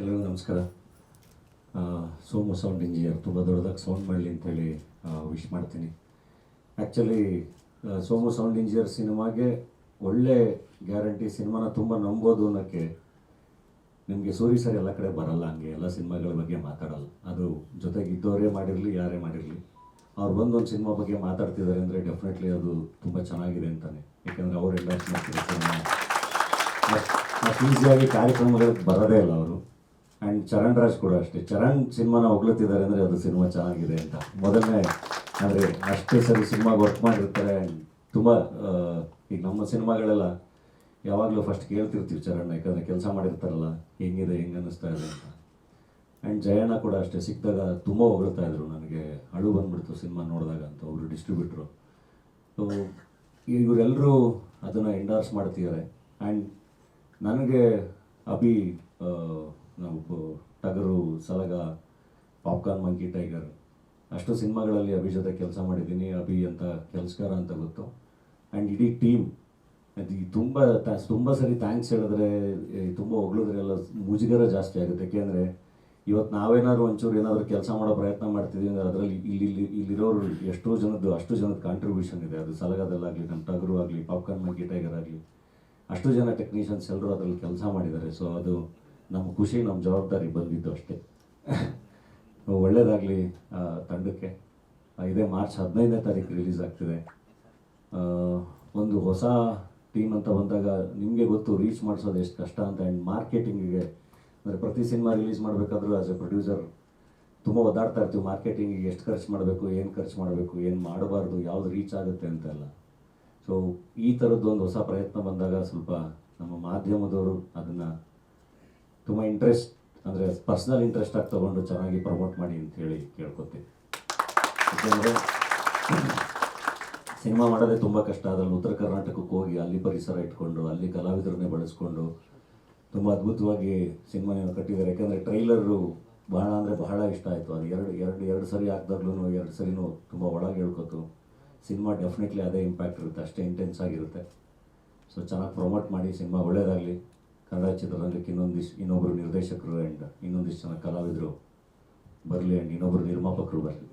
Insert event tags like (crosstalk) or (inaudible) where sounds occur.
ಎಲ್ಲರಿಗೂ ನಮಸ್ಕಾರ. Somu sound engineer ತುಂಬ ದೊಡ್ಡದಾಗಿ ಸೌಂಡ್ ಮಾಡಲಿ ಅಂತೇಳಿ ವಿಶ್ ಮಾಡ್ತೀನಿ. ಆ್ಯಕ್ಚುಲಿ ಸೋಮು ಸೌಂಡ್ ಇಂಜಿನಿಯರ್ ಸಿನಿಮಾಗೆ ಒಳ್ಳೆ ಗ್ಯಾರಂಟಿ ಸಿನಿಮಾನ ತುಂಬ ನಂಬೋದು ಅನ್ನೋಕ್ಕೆ ನಿಮಗೆ ಸೂರಿ ಸರ್ ಎಲ್ಲ ಕಡೆ ಬರಲ್ಲ ಹಂಗೆ, ಎಲ್ಲ ಸಿನಿಮಾಗಳ ಬಗ್ಗೆ ಮಾತಾಡಲ್ಲ. ಅದು ಜೊತೆಗೆ ಇದ್ದವರೇ ಮಾಡಿರಲಿ, ಯಾರೇ ಮಾಡಿರಲಿ. ಅವ್ರು ಬಂದೊಂದು ಸಿನಿಮಾ ಬಗ್ಗೆ ಮಾತಾಡ್ತಿದ್ದಾರೆ ಅಂದರೆ ಡೆಫಿನೆಟ್ಲಿ ಅದು ತುಂಬ ಚೆನ್ನಾಗಿದೆ ಅಂತಾನೆ. ಯಾಕಂದರೆ ಅವರೆಲ್ಲ ಮತ್ತು ಈಸಿಯಾಗಿ ಕಾರ್ಯಕ್ರಮಗಳಿಗೆ ಬರೋದೇ ಇಲ್ಲ ಅವರು. ಆ್ಯಂಡ್ ಚರಣ್ ರಾಜ್ ಕೂಡ ಅಷ್ಟೇ. ಚರಣ್ ಸಿನಿಮಾನ ಹೊಗಳುತ್ತಿದ್ದಾರೆ ಅಂದರೆ ಅದು ಸಿನಿಮಾ ಚೆನ್ನಾಗಿದೆ ಅಂತ. ಮೊದಲನೇ ಅಂದರೆ ಅಷ್ಟೇ ಸರಿ ಸಿನಿಮಾಗೆ ವರ್ಕ್ ಮಾಡಿರ್ತಾರೆ ಆ್ಯಂಡ್ ತುಂಬ ಈಗ ನಮ್ಮ ಸಿನಿಮಾಗಳೆಲ್ಲ ಯಾವಾಗಲೂ ಫಸ್ಟ್ ಕೇಳ್ತಿರ್ತೀವಿ ಚರಣ್ ಯಾಕಂದರೆ ಕೆಲಸ ಮಾಡಿರ್ತಾರಲ್ಲ, ಹೆಂಗಿದೆ, ಹೆಂಗೆ ಅನ್ನಿಸ್ತಾ ಇದೆ ಅಂತ. ಆ್ಯಂಡ್ ಜಯಣ್ಣ ಕೂಡ ಅಷ್ಟೇ ಸಿಕ್ಕಿದಾಗ ತುಂಬ ಹೊಗಳ್ತಾ ಇದ್ರು. ನನಗೆ ಅಳು ಬಂದ್ಬಿಡ್ತು ಸಿನಿಮಾ ನೋಡಿದಾಗ ಅಂತ ಅವರು ಡಿಸ್ಟ್ರಿಬ್ಯೂಟ್ರು ಸೊ ಇವರೆಲ್ಲರೂ ಅದನ್ನು ಎಂಡಾರ್ಸ್ ಮಾಡ್ತಿದ್ದಾರೆ. ಆ್ಯಂಡ್ ನನಗೆ ಅಭಿ ನಾವು ಟಗರು, ಸಲಗ, ಪಾಪ್ಕಾರ್ನ್, ಮಂಕಿ, ಟೈಗರ್, ಅಷ್ಟು ಸಿನಿಮಾಗಳಲ್ಲಿ ಅಭಿ ಜೊತೆ ಕೆಲಸ ಮಾಡಿದ್ದೀನಿ, ಅಭಿ ಅಂತ ಕೆಲಸಗಾರ ಅಂತ ಗೊತ್ತು. ಆ್ಯಂಡ್ ಇಡೀ ಟೀಮ್, ಅದು ತುಂಬ ತುಂಬ ಸರಿ ಥ್ಯಾಂಕ್ಸ್ ಹೇಳಿದ್ರೆ ತುಂಬ ಹೊಗಳಿದ್ರೆ ಎಲ್ಲ ಮುಜುಗರ ಜಾಸ್ತಿ ಆಗುತ್ತೆ. ಯಾಕೆಂದರೆ ಇವತ್ತು ನಾವೇನಾದ್ರು ಒಂಚೂರು ಏನಾದರೂ ಕೆಲಸ ಮಾಡೋ ಪ್ರಯತ್ನ ಮಾಡ್ತಿದ್ದೀವಿ ಅಂದರೆ ಅದರಲ್ಲಿ ಇಲ್ಲಿ ಇಲ್ಲಿ, ಇಲ್ಲಿರೋರು ಎಷ್ಟೋ ಜನದ್ದು, ಅಷ್ಟು ಜನದ ಕಾಂಟ್ರಿಬ್ಯೂಷನ್ ಇದೆ. ಅದು ಸಲಗದಲ್ಲಾಗಲಿ ನಮ್ಮ ಟಗರು ಆಗಲಿ, ಪಾಪ್ಕಾರ್ನ್, ಮಂಕಿ, ಟೈಗರ್ ಆಗಲಿ, ಅಷ್ಟು ಜನ ಟೆಕ್ನಿಷಿಯನ್ಸ್ ಎಲ್ಲರೂ ಅದರಲ್ಲಿ ಕೆಲಸ ಮಾಡಿದ್ದಾರೆ. ಸೊ ಅದು ನಮ್ಮ ಖುಷಿ, ನಮ್ಮ ಜವಾಬ್ದಾರಿ ಬಂದಿದ್ದು ಅಷ್ಟೇ. (laughs) ಒಳ್ಳೆಯದಾಗಲಿ ತಂಡಕ್ಕೆ. ಇದೇ ಮಾರ್ಚ್ ಹದಿನೈದನೇ ತಾರೀಕು ರಿಲೀಸ್ ಆಗ್ತಿದೆ. ಒಂದು ಹೊಸ ಟೀಮ್ ಅಂತ ಬಂದಾಗ ನಿಮಗೆ ಗೊತ್ತು ರೀಚ್ ಮಾಡಿಸೋದು ಎಷ್ಟು ಕಷ್ಟ ಅಂತ. ಆ್ಯಂಡ್ ಮಾರ್ಕೆಟಿಂಗಿಗೆ ಅಂದರೆ ಪ್ರತಿ ಸಿನಿಮಾ ರಿಲೀಸ್ ಮಾಡಬೇಕಾದ್ರೂ ಆಸ್ ಎ ಪ್ರೊಡ್ಯೂಸರ್ ತುಂಬ ಒದ್ದಾಡ್ತಾ ಇರ್ತೀವಿ. ಮಾರ್ಕೆಟಿಂಗಿಗೆ ಎಷ್ಟು ಖರ್ಚು ಮಾಡಬೇಕು, ಏನು ಖರ್ಚು ಮಾಡಬೇಕು, ಏನು ಮಾಡಬಾರ್ದು, ಯಾವ್ದು ರೀಚ್ ಆಗುತ್ತೆ ಅಂತೆಲ್ಲ. ಸೊ ಈ ಥರದ್ದು ಒಂದು ಹೊಸ ಪ್ರಯತ್ನ ಬಂದಾಗ ಸ್ವಲ್ಪ ನಮ್ಮ ಮಾಧ್ಯಮದವರು ಅದನ್ನು ತುಂಬ ಇಂಟ್ರೆಸ್ಟ್ ಅಂದರೆ ಪರ್ಸ್ನಲ್ ಇಂಟ್ರೆಸ್ಟ್ ಆಗಿ ತೊಗೊಂಡು ಚೆನ್ನಾಗಿ ಪ್ರಮೋಟ್ ಮಾಡಿ ಅಂತ ಹೇಳಿ ಕೇಳ್ಕೊತೀನಿ. ಯಾಕೆಂದರೆ ಸಿನಿಮಾ ಮಾಡೋದೇ ತುಂಬ ಕಷ್ಟ. ಅದರಲ್ಲಿ ಉತ್ತರ ಕರ್ನಾಟಕಕ್ಕೆ ಹೋಗಿ ಅಲ್ಲಿ ಪರಿಸರ ಇಟ್ಕೊಂಡು, ಅಲ್ಲಿ ಕಲಾವಿದರನ್ನೇ ಬಳಸ್ಕೊಂಡು ತುಂಬ ಅದ್ಭುತವಾಗಿ ಸಿನಿಮಾನ ಕಟ್ಟಿದ್ದಾರೆ. ಯಾಕಂದರೆ ಟ್ರೈಲರು ಬಹಳ ಅಂದರೆ ಬಹಳ ಇಷ್ಟ ಆಯಿತು. ಅದು ಎರಡು ಎರಡು ಎರಡು ಸರಿ ಹಾಕ್ದಾಗ್ಲೂ ಎರಡು ಸರಿನೂ ತುಂಬ ಒಳಗೆ ಹೇಳ್ಕೊತು. ಸಿನಿಮಾ ಡೆಫಿನೆಟ್ಲಿ ಅದೇ ಇಂಪ್ಯಾಕ್ಟ್ ಇರುತ್ತೆ. ಅಷ್ಟೇ ಇಂಟೆನ್ಸ್ ಆಗಿರುತ್ತೆ. ಸೊ ಚೆನ್ನಾಗಿ ಪ್ರಮೋಟ್ ಮಾಡಿ, ಸಿನಿಮಾ ಒಳ್ಳೆಯದಾಗಲಿ ಕನ್ನಡ ಚಿತ್ರರಂಗಕ್ಕೆ ಇನ್ನೊಂದಿಷ್ಟು ಇನ್ನೊಬ್ಬರು ನಿರ್ದೇಶಕರು ಆ್ಯಂಡ್ ಇನ್ನೊಂದಿಷ್ಟು ಜನ ಕಲಾವಿದರು ಬರಲಿ ಆ್ಯಂಡ್ ಇನ್ನೊಬ್ಬರು ನಿರ್ಮಾಪಕರು ಬರಲಿ.